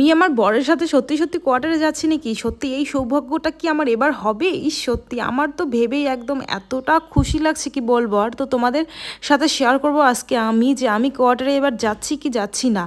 আমি আমার বরের সাথে সত্যি সত্যি কোয়ার্টারে যাচ্ছি নাকি? সত্যি এই সৌভাগ্যটা কি আমার এবার হবে? ইস, সত্যি আমার তো ভেবেই একদম এতটা খুশি লাগছে, কি বলব? আর তো তোমাদের সাথে শেয়ার করব আজকে আমি যে আমি কোয়ার্টারে এবার যাচ্ছি কি যাচ্ছি না।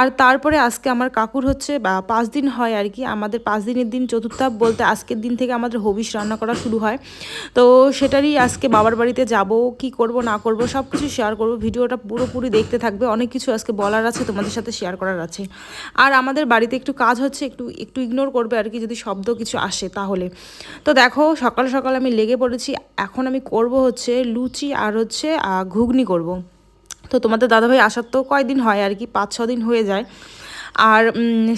আর তারপরে আজকে আমার কাকুর হচ্ছে পাঁচ দিন হয় আর কি। আমাদের পাঁচ দিনের দিন চতুর্থাপ বলতে আজকের দিন থেকে আমাদের হবিষ রান্না করা শুরু হয়। তো সেটারই আজকে বাবার বাড়িতে যাব, কি করব, না করব সব কিছু শেয়ার করব। ভিডিওটা পুরোপুরি দেখতে থাকবে। অনেক কিছু আজকে বলার আছে, তোমাদের সাথে শেয়ার করার আছে। আর আমাদের বাড়িতে একটু কাজ হচ্ছে, একটু একটু ইগনোর করবে আর কি যদি শব্দ কিছু আসে তাহলে। তো দেখো, সকাল সকাল আমি লেগে পড়েছি, এখন আমি করব হচ্ছে লুচি আর হচ্ছে ঘুগনি করব। তো তোমাদের দাদাভাই আসার তো কয়দিন হয় আর কি পাঁচ ছ দিন হয়ে যায়। আর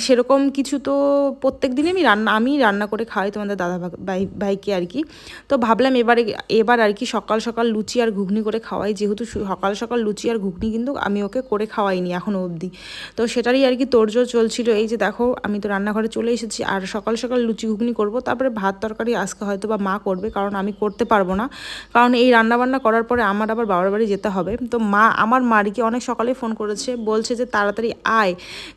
সেরকম কিছু তো প্রত্যেক দিনই আমি রান্না আমি রান্না করে খাওয়াই তোমাদের দাদা ভাই, ভাইকে আর কি। তো ভাবলাম এবারে, এবার আর কি সকাল সকাল লুচি আর ঘুগনি করে খাওয়াই। যেহেতু সকাল সকাল লুচি আর ঘুগনি কিন্তু আমি ওকে করে খাওয়াইনি এখনও অবধি। তো সেটারই আর কি তোড়জোড় চলছিল। এই যে দেখো, আমি তো রান্নাঘরে চলে এসেছি। আর সকাল সকাল লুচি ঘুগনি করব, তারপরে ভাত তরকারি আজকে হয়তো বা মা করবে, কারণ আমি করতে পারব না। কারণ এই রান্না বান্না করার পরে আমার আবার বাবার বাড়ি যেতে হবে। তো মা, আমার মারিকে অনেক সকালে ফোন করেছে, বলছে যে তাড়াতাড়ি আয়।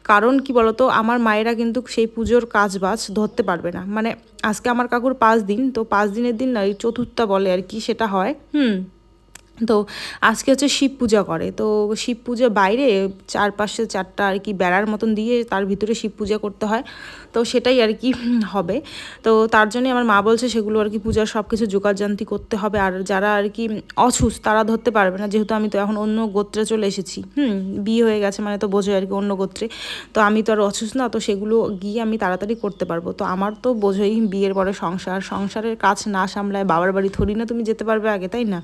কারণ কি বলতো, আমার মায়েরা কিন্তু সেই পুজোর কাজ বাজ ধরতে পারবে না। মানে আজকে আমার কাকুর পাঁচ দিন, তো পাঁচ দিনের দিন না, এই চতুর্থা বলে আর কি সেটা হয়। হুম। তো আজকে হচ্ছে শিব পূজা করে। তো শিব পূজা বাইরে চারপাশে চারটা আর কি বেড়ার মতন দিয়ে তার ভিতরে শিব পূজা করতে হয়। তো সেটাই আর কি হবে। তো তার জন্যই আমার মা বলছে সেগুলো আর কি পূজার সব কিছু জোগাড়জান্তি করতে হবে। আর যারা আর কি অছুস তারা ধরতে পারবে না। যেহেতু আমি তো এখন অন্য গোত্রে চলে এসেছি, হুম, বিয়ে হয়ে গেছে মানে তো বোঝোই আর কি অন্য গোত্রে। তো আমি তো আর অছুস না, তো সেগুলো গিয়ে আমি তাড়াতাড়ি করতে পারব। তো আমার তো বোঝোই বিয়ের পরে সংসার। সংসারের কাজ না সামলায় বাবার বাড়ি থরি না তুমি যেতে পারবে আগে, তাই না?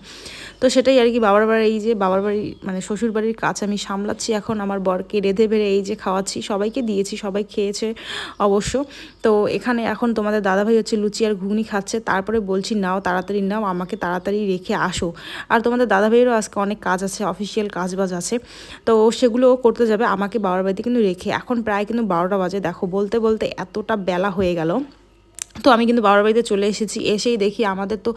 তো সেটাই আর কি বাবার বাড়ি, এই যে বাবার বাড়ি মানে শ্বশুর বাড়ির কাজ আমি সামলাচ্ছি এখন, আমার বরকে রেঁধে বেড়ে এই যে খাওয়াচ্ছি, সবাইকে দিয়েছি, সবাই খেয়েছে অবশ্য। তো এখানে এখন তোমাদের দাদাভাই হচ্ছে লুচি আর ঘুগনি খাচ্ছে, তারপরে বলছি, নাও, তাড়াতাড়ি নাও, আমাকে তাড়াতাড়ি রেখে আসো। আর তোমাদের দাদাভাইয়েরও আজকে অনেক কাজ আছে, অফিসিয়াল কাজ বাজ আছে। তো সেগুলো করতে যাবে, আমাকে বাবার বাড়িতে কিন্তু রেখে। এখন প্রায় কিন্তু বারোটা বাজে, দেখো, বলতে বলতে এতটা বেলা হয়ে গেল। তো আমি কিন্তু বাবার বাড়িতে চলে এসেছি। এসেই দেখি আমাদের তো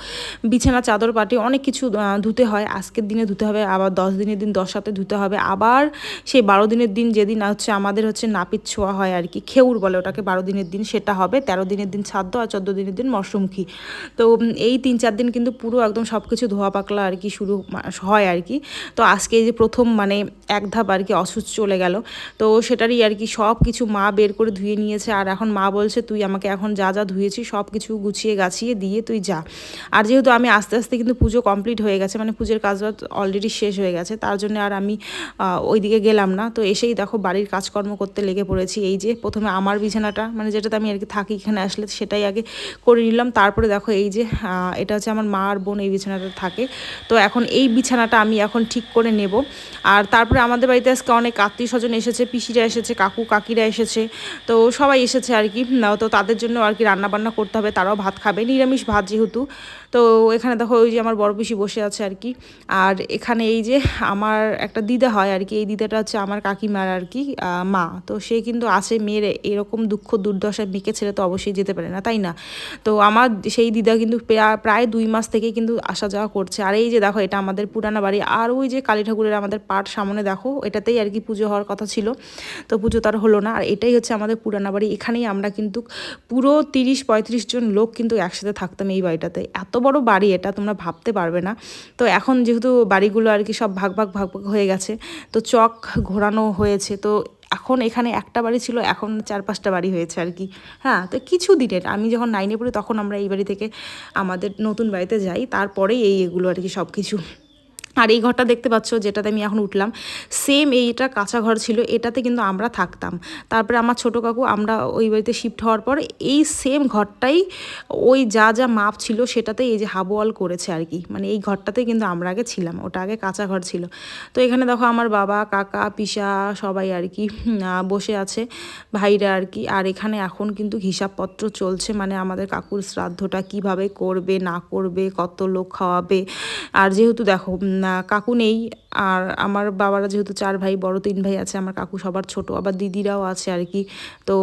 বিছানা, চাদর, পাটি অনেক কিছু ধুতে হয়। আজকের দিনে ধুতে হবে, আবার দশ দিনের দিন দশ সাথে ধুতে হবে। আবার সেই বারো দিনের দিন যেদিন হচ্ছে আমাদের হচ্ছে নাপিত ছোঁয়া হয় আর কি, খেউর বলে ওটাকে বারো দিনের দিন সেটা হবে। তেরো দিনের দিন ছাদ্য আর চোদ্দ দিনের দিন মশরুমখি তো এই তিন চার দিন কিন্তু পুরো একদম সব কিছু ধোয়া পাকলা আর কি শুরু হয় আর কি। তো আজকে যে প্রথম মানে এক ধাপ আর কি অসুস্থ চলে গেল। তো সেটারই আর কি সব কিছু মা বের করে ধুয়ে নিয়েছে। আর এখন মা বলছে, তুই আমাকে এখন যা যা ধুয়েছি সব কিছু গুছিয়ে গাছিয়ে দিয়ে তুই যা। আর যেহেতু আমি আস্তে আস্তে কিন্তু পুজো কমপ্লিট হয়ে গেছে মানে পুজোর কাজ অলরেডি শেষ হয়ে গেছে, তার জন্য আর আমি ওইদিকে গেলাম না। তো এসেই দেখো বাড়ির কাজকর্ম করতে লেগে পড়েছি। এই যে প্রথমে আমার বিছানাটা মানে যেটাতে আমি আর কি থাকি এখানে আসলে সেটাই আগে করে নিলাম। তারপরে দেখো এই যে এটা হচ্ছে আমার মা আর বোন এই বিছানাটা থাকে। তো এখন এই বিছানাটা আমি এখন ঠিক করে নেব। আর তারপরে আমাদের বাড়িতে আজকে অনেক আত্মীয় স্বজন এসেছে, পিসিরা এসেছে, কাকু, কাকিরা এসেছে। তো সবাই এসেছে আর কি। তো তাদের জন্য আর কি রান্না বান্না করতে হবে তারাও ভাত খাবে। নিরামিষ ভাত যেহেতু তো এখানে দেখো ওই যে আমার বড় পিসি বসে আছে আর কি। আর এখানে এই যে আমার একটা দিদা হয় আর কি, এই দিদাটা হচ্ছে আমার কাকিমার আর কি মা। তো সে কিন্তু আছে মেয়ের এরকম দুঃখ দুর্দশায় মেয়েকে ছেড়ে তো অবশ্যই যেতে পারে না, তাই না? তো আমার সেই দিদা কিন্তু প্রায় দুই মাস থেকেই কিন্তু আসা যাওয়া করছে। আর এই যে দেখো এটা আমাদের পুরানা বাড়ি। আর ওই যে কালী ঠাকুরের আমাদের পাট সামনে দেখো, এটাতেই আর কি পুজো হওয়ার কথা ছিল। তো পুজো তার হলো না। আর এটাই হচ্ছে আমাদের পুরানা বাড়ি। এখানেই আমরা কিন্তু পুরো তিরিশ পঁয়ত্রিশ জন লোক কিন্তু একসাথে থাকতাম এই বাড়িটাতে। এত বড় বাড়ি এটা, তোমরা ভাবতে পারবে না। তো এখন যেহেতু বাড়িগুলো আর কি সব ভাগ ভাগ ভাগ ভাগ হয়ে গেছে, তো চক ঘোরানো হয়েছে। তো এখন এখানে একটা বাড়ি ছিল, এখন চার পাঁচটা বাড়ি হয়েছে আর কি। হ্যাঁ তো কিছু দিনের, আমি যখন নাইনে পড়ি তখন আমরা এই বাড়ি থেকে আমাদের নতুন বাড়িতে যাই, তারপরেই এই এগুলো আর কি সব কিছু আর এই ঘরটা দেখতে পাচ্ছ, যেটাতে আমি এখন উঠলাম সেম এইটা কাঁচা ঘর ছিল, এটাতে কিন্তু আমরা থাকতাম। তারপরে আমার ছোটো কাকু, আমরা ওই বাড়িতে শিফট হওয়ার পর এই সেম ঘরটাই ওই যা যা মাপ ছিল, সেটাতে এই যে হাবওয়াল করেছে আর কি। মানে এই ঘরটাতে কিন্তু আমরা আগে ছিলাম, ওটা আগে কাঁচা ঘর ছিল। তো এখানে দেখো আমার বাবা, কাকা, পিসা সবাই আর কি বসে আছে, ভাইরা আর কি। আর এখানে এখন কিন্তু হিসাবপত্র চলছে মানে আমাদের কাকুর শ্রাদ্ধটা কীভাবে করবে, না করবে, কত লোক খাওয়াবে। আর যেহেতু দেখো কাকু নেই। আর আমার বাবারা যেহেতু চার ভাই, বড় তিন ভাই আছে, আমার কাকু সবার ছোট, আবার দিদিরাও আছে আর কি। তো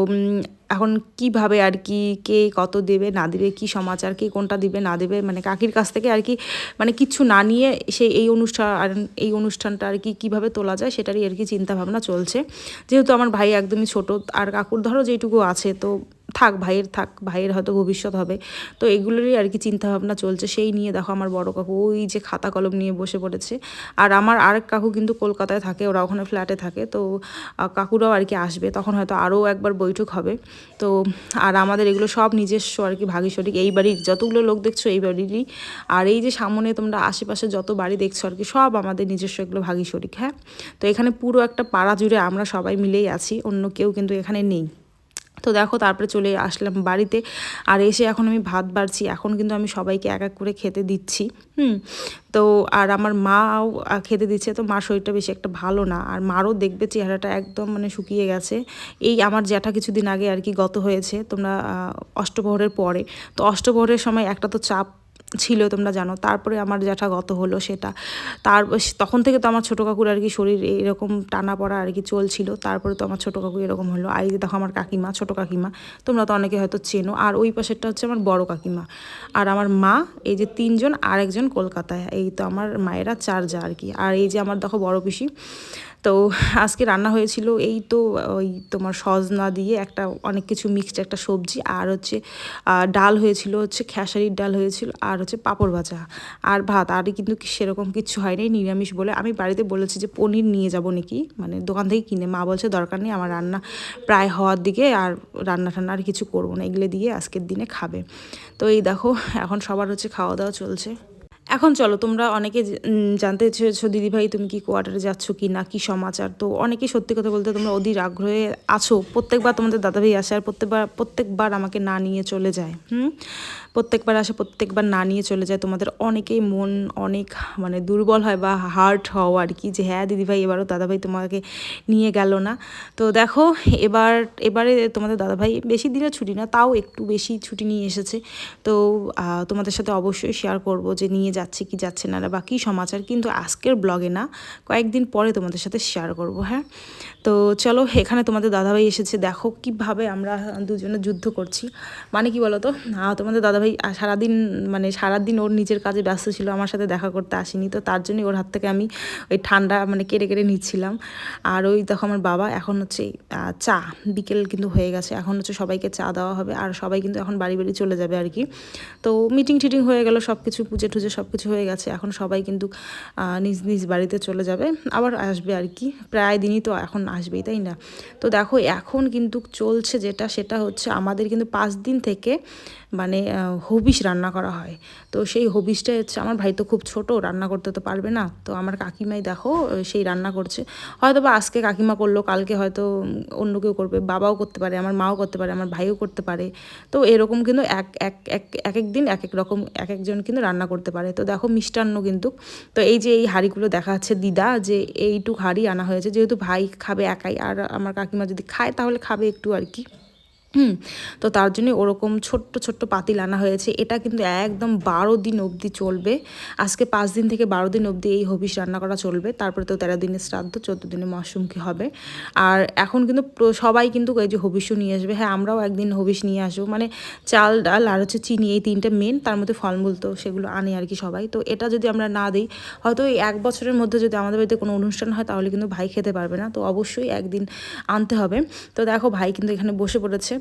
এখন কীভাবে আর কি, কে কত দেবে, না দেবে, কি সমাচার, কে কোনটা দিবে, না দেবে মানে কাকির কাছ থেকে আর কি মানে কিচ্ছু না নিয়ে সেই এই অনুষ্ঠান এই অনুষ্ঠানটা আর কি কীভাবে তোলা যায়, সেটারই আর কি চিন্তা ভাবনা চলছে। যেহেতু আমার ভাই একদমই ছোট, আর কাকুর ধরো যেটুকু আছে, তো থাক, ভাইয়ের থাক, ভাইয়ের হয়তো ভবিষ্যৎ হবে। তো এগুলোরই আর কি চিন্তাভাবনা চলছে। সেই নিয়ে দেখো আমার বড় কাকু, ওই যে খাতা কলম নিয়ে বসে পড়েছে। আর আমার আরেক কাকু কিন্তু কলকাতায় থাকে, ওরা ওখানে ফ্ল্যাটে থাকে। তো কাকুরাও আর কি আসবে, তখন হয়তো আরও একবার বৈঠক হবে। তো, আর আমাদের এগুলো সব নিজস্ব আর কি ভাগীশরিক এই বাড়ির যতগুলো লোক দেখছ, এই বাড়িরই। আর এই যে সামনে তোমরা আশেপাশে যত বাড়ি দেখছ আর কি, সব আমাদের নিজস্ব এগুলো ভাগীশরিক হ্যাঁ? তো এখানে পুরো একটা পাড়া জুড়ে আমরা সবাই মিলেই আছি, অন্য কেউ কিন্তু এখানে নেই। তো দেখো তারপরে চলে আসলাম বাড়িতে। আর এসে এখন আমি ভাত বাড়ছি। এখন কিন্তু আমি সবাইকে এক এক করে খেতে দিচ্ছি। হুম, তো আর আমার মাও খেতে দিচ্ছে। তো মার শরীরটা বেশি একটা ভালো না। আর মারও দেখবে চেহারাটা একদম মানে শুকিয়ে গেছে। এই আমার জ্যাঠা কিছুদিন আগে আর কি গত হয়েছে। তোমরা অষ্টপ্রহরের পরে। তো অষ্টপ্রহরের সময় একটা তো চাপ ছিল, তোমরা জানো। তারপরে আমার যেটা গত হলো সেটা। তার, তখন থেকে তো আমার ছোটো কাকুর আর কি শরীর এরকম টানা পড়া আর কি চলছিল। তারপরে তো আমার ছোটো কাকু এরকম হলো। আর এই যে দেখো আমার কাকিমা, ছোটো কাকিমা। তোমরা তো অনেকে হয়তো চেনো। আর ওই পাশেরটা হচ্ছে আমার বড় কাকিমা। আর আমার মা, এই যে তিনজন আর একজন কলকাতায়। এই তো আমার মায়েরা চার যা আর কি। আর এই যে আমার দেখো বড় পিসি তো আজকে রান্না হয়েছিল এই তো, ওই তোমার সজনা দিয়ে একটা অনেক কিছু মিক্সড একটা সবজি, আর হচ্ছে ডাল হয়েছিল, হচ্ছে খেসারির ডাল হয়েছিল, আর হচ্ছে পাঁপড় ভাজা, আর ভাত। আর কিন্তু সেরকম কিছু হয়নি, নিরামিষ বলে। আমি বাড়িতে বলেছি যে পনির নিয়ে যাব নাকি মানে দোকান থেকে কিনে। মা বলছে দরকার নেই, আমার রান্না প্রায় হওয়ার দিকে, আর রান্না টান্না আর কিছু করব না। এগুলো দিয়ে আজকের দিনে খাবে। তো এই দেখো, এখন সবার হচ্ছে খাওয়া দাওয়া চলছে। এখন চলো, তোমরা অনেকে জানতে চেয়েছো দিদিভাই তুমি কি কোয়ার্টারে যাচ্ছ কি না? কি সমাচার? তো অনেকেই সত্যি কথা বলতে তোমরা অধীর আগ্রহে আছো। প্রত্যেকবার তোমাদের দাদাভাই আসে আর প্রত্যেকবার প্রত্যেকবার আমাকে না নিয়ে চলে যায়, হুম? প্রত্যেকবার আসে, প্রত্যেকবার না নিয়ে চলে যায়। তোমাদের অনেকেই মন অনেক মানে দুর্বল হয় বা হার্ট হও আর কি, যে হ্যাঁ দিদিভাই এবারও দাদাভাই তোমাকে নিয়ে গেল না। তো দেখো, এবার, এবারে তোমাদের দাদাভাই বেশি দিনের ছুটি না, তাও একটু বেশি ছুটি নিয়ে এসেছে। তো তোমাদের সাথে অবশ্যই শেয়ার করব যে নিয়ে যাচ্ছে কি যাচ্ছে না বা কী সমাচার কিন্তু আজকের ব্লগে না, কয়েকদিন পরে তোমাদের সাথে শেয়ার করব হ্যাঁ? তো চলো, এখানে তোমাদের দাদাভাই এসেছে, দেখো কীভাবে আমরা দুজনে যুদ্ধ করছি। মানে কি বলো তো তোমাদের দাদাভাই সারাদিন মানে সারাদিন ওর নিজের কাজে ব্যস্ত ছিল, আমার সাথে দেখা করতে আসেনি, তো তার জন্যই ওর হাত থেকে আমি ওই ঠান্ডা মানে কেড়ে কেড়ে নিচ্ছিলাম। আর ওই দেখো আমার বাবা এখন হচ্ছে চা, বিকেল কিন্তু হয়ে গেছে, এখন হচ্ছে সবাইকে চা দেওয়া হবে, আর সবাই কিন্তু এখন বাড়ি বাড়ি চলে যাবে আর কি। তো মিটিং টিটিং হয়ে গেল সব কিছু পুজো টুজো সব কিছু হয়ে গেছে, এখন সবাই কিন্তু নিজ নিজ বাড়িতে চলে যাবে, আবার আসবে আর কি, প্রায় দিনই তো এখন আসবেই, তাই না? তো দেখো, এখন কিন্তু চলছে যেটা, সেটা হচ্ছে আমাদের কিন্তু পাঁচ দিন থেকে মানে হবিশ রান্না করা হয়। তো সেই হবিশটা হচ্ছে, আমার ভাই তো খুব ছোট, রান্না করতে তো পারবে না। তো আমার কাকিমাই দেখো সেই রান্না করছে। হয়তো বা আজকে কাকিমা করল, কালকে হয়তো অন্য কেউ করবে, বাবাও করতে পারে, আমার মাও করতে পারে, আমার ভাইও করতে পারে। তো এরকম কিন্তু এক এক এক এক এক দিন, এক এক রকম, এক একজন কিন্তু রান্না করতে পারে। তো দেখো মিষ্টান্ন কিন্তু। তো এই যে এই হাঁড়িগুলো দেখা যাচ্ছে দিদা, যে এইটুক হাঁড়ি আনা হয়েছে, যেহেতু ভাই খাবে একাই, আর আমার কাকিমা যদি খায়, তাহলে খাবে একটু আর কি। হুম, তো তার জন্য ওরকম ছোট্ট ছোট্ট পাতিল আনা হয়েছে। এটা কিন্তু একদম বারো দিন অবধি চলবে। আজকে পাঁচ দিন থেকে বারো দিন অবধি এই হবিষ রান্না করা চলবে। তারপরে তো তেরো দিনের শ্রাদ্ধ, চোদ্দ দিনে মাশরুমকি হবে। আর এখন কিন্তু সবাই কিন্তু এই যে হবিষও নিয়ে আসবে। হ্যাঁ আমরাও একদিন হবিষ নিয়ে আসব। মানে চাল, ডাল আর হচ্ছে চিনি, এই তিনটে মেন তার মধ্যে ফলমূল তো সেগুলো আনে আর কি সবাই। তো এটা যদি আমরা না দিই, হয়তো এই এক বছরের মধ্যে যদি আমাদের বাড়িতে কোনো অনুষ্ঠান হয়, তাহলে কিন্তু ভাই খেতে পারবে না। তো অবশ্যই একদিন আনতে হবে। তো দেখো ভাই কিন্তু এখানে বসে পড়েছে।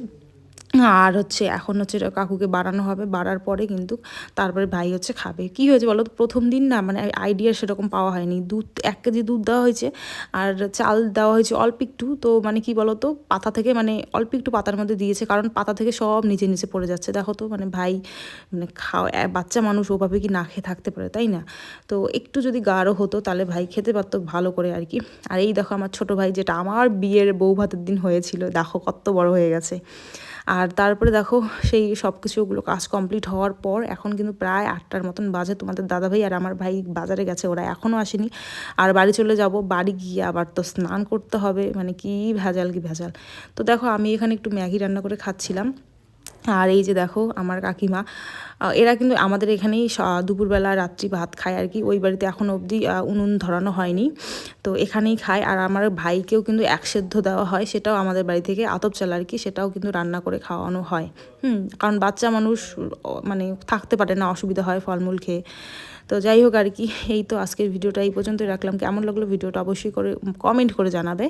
আর হচ্ছে এখন হচ্ছে কাকুকে বাড়ানো হবে, বাড়ার পরে কিন্তু তারপরে ভাই হচ্ছে খাবে। কি হয়েছে বলো প্রথম দিন না মানে আইডিয়া সেরকম পাওয়া হয়নি। দুধ, এক কেজি দুধ দেওয়া হয়েছে আর চাল দেওয়া হয়েছে অল্প একটু। তো মানে কি বলো তো? পাতা থেকে মানে অল্প একটু পাতার মধ্যে দিয়েছে কারণ পাতা থেকে সব নিচে নিচে পড়ে যাচ্ছে। দেখো তো মানে ভাই মানে খাওয়া বাচ্চা মানুষ ওভাবে কি না খেয়ে থাকতে পারে, তাই না? তো একটু যদি গাঢ় হতো তাহলে ভাই খেতে পারতো ভালো করে আর কি। আর এই দেখো আমার ছোট ভাই যেটা আমার বিয়ের বউ ভাতের দিন হয়েছিল। দেখো কত বড় হয়ে গেছে। আর তারপরে দেখো সেই সব কিছুগুলো কাজ কমপ্লিট হওয়ার পর এখন কিন্তু প্রায় আটটার মতন বাজে তোমাদের দাদাভাই আর আমার ভাই বাজারে গেছে, ওরা এখনও আসেনি। আর বাড়ি চলে যাব, বাড়ি গিয়ে আবার তো স্নান করতে হবে মানে কি ভেজাল কি ভেজাল। তো দেখো আমি এখানে একটু ম্যাগি রান্না করে খাচ্ছিলাম। আর এই যে দেখো আমার কাকিমা এরা কিন্তু আমাদের এখানেই দুপুরবেলা রাত্রি ভাত খায় আর কি। ওই বাড়িতে এখন অবধি উনুন ধরানো হয়নি। তো এখানেই খায়। আর আমার ভাইকেও কিন্তু এক সেদ্ধ দেওয়া হয়, সেটাও আমাদের বাড়ি থেকে আতপ চাল আর কি, সেটাও কিন্তু রান্না করে খাওয়ানো হয়। হুম, কারণ বাচ্চা মানুষ মানে থাকতে পারে না, অসুবিধা হয় ফলমূল খেয়ে। তো যাই হোক আর কি, এই তো আজকের ভিডিওটা এই পর্যন্তই রাখলাম। কেমন লাগল ভিডিওটা অবশ্যই করে কমেন্ট করে জানাবে।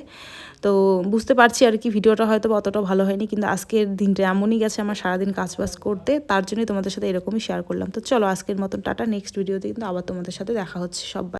তো বুঝতে পারছি আর কি, ভিডিওটা হয়তো অতটা ভালো হয়নি, কিন্তু আজকের দিনটা এমনই গেছে, আমার সারাদিন কাজ বাজ করতে, তার জন্যই তোমাদের সাথে এরকমই শেয়ার করলাম। তো চলো আজকের মতন, টাটা নেক্সট ভিডিওতে কিন্তু আবার তোমাদের সাথে দেখা হচ্ছে সবাই